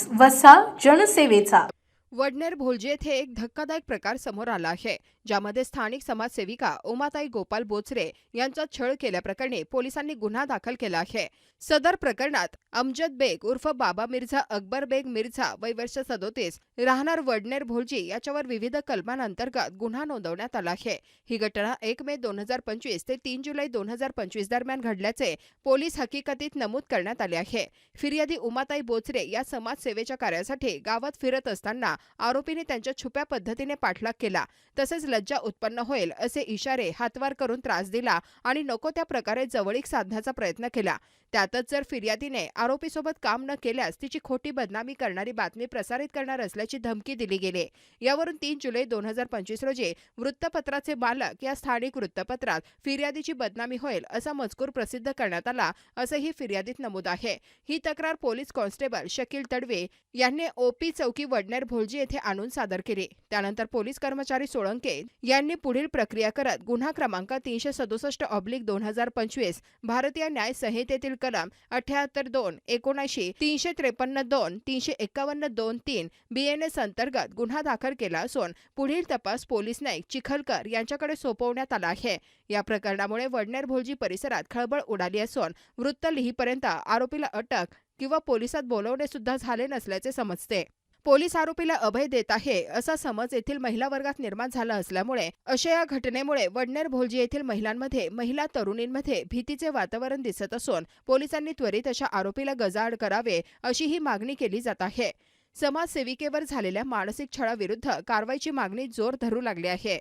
News वसा जनसेवेचा. वडनेर भोलजे येथे एक धक्कादायक प्रकार समोर आला आहे ज्यामध्ये स्थानिक समाजसेविका उमाताई गोपाल बोचरे यांचा छळ केल्याप्रकरणी पोलिसांनी गुन्हा दाखल केला आहे. सदर प्रकरणात अमजद बेग उर्फ बाबा मिर्झा अकबर बेग मिर्झा वय वर्ष सदोतीस राहणार वडनेर भोलजी याच्यावर विविध कलमांअंतर्गत गुन्हा नोंदवण्यात आला आहे. ही घटना एक मे दोन हजार पंचवीस ते तीन जुलै दोन हजार पंचवीस दरम्यान घडल्याचे पोलीस हकीकतीत नमूद करण्यात आले आहे. फिर्यादी उमाताई बोचरे या समाजसेवेच्या कार्यासाठी गावात फिरत असताना आरोपीने त्यांच्या छुप्या पद्धतीने पाठलाग केला. तसेच लज्जा उत्पन्न होईल असे इशारे हातवार करून त्रास दिला आणि नको त्या प्रकारे जवळीक साधण्याचा प्रयत्न केला. त्यातच जर फिर्यादीने आरोपीसोबत काम न केल्यास तिची खोटी बदनामी करणारी बातमी प्रसारित करणार असल्याची धमकी दिली गेली. यावरून तीन जुलै दोन हजार पंचवीस रोजी वृत्तपत्राचे मालक या स्थानिक वृत्तपत्रात फिर्यादीची बदनामी होईल असा मजकूर प्रसिद्ध करण्यात आला असंही फिर्यादीत नमूद आहे. ही तक्रार पोलीस कॉन्स्टेबल शकील तडवे यांनी ओपी चौकी वडनेर भोलजी येथे आणून सादर केली. त्यानंतर पोलीस कर्मचारी सोळंके यांनी पुढील प्रक्रिया करत गुन्हा क्रमांक तीनशे सदुसष्ट ऑब्लिक दोन हजार पंचवीस भारतीय न्याय संहितेतील कलम अठ्याहत्तर दोन एकोणऐंशी तीनशे त्रेपन्न दोन तीनशे एकावन्न दोन तीन बीएनएस अंतर्गत गुन्हा दाखल केला असून पुढील तपास पोलीस नाईक चिखलकर यांच्याकडे सोपवण्यात आला आहे. या प्रकरणामुळे वडनेर भोलजी परिसरात खळबळ उडाली असून वृत्त लिहीपर्यंत आरोपीला अटक किंवा पोलिसात बोलवणे सुद्धा झाले नसल्याचे समजते. पोलीस आरोपीला अभय देत आहे असा समज येथील महिला वर्गात निर्माण झाला असल्यामुळे अशा या घटनेमुळे वडनेर भोलजी येथील महिलांमध्ये महिला तरुणींमध्ये भीतीचे वातावरण दिसत असून पोलिसांनी त्वरित अशा आरोपीला गजाआड करावे अशी ही मागणी केली जात आहे. समाजसेविकेवर झालेल्या मानसिक छळाविरुद्ध कारवाईची मागणी जोर धरू लागली आहे.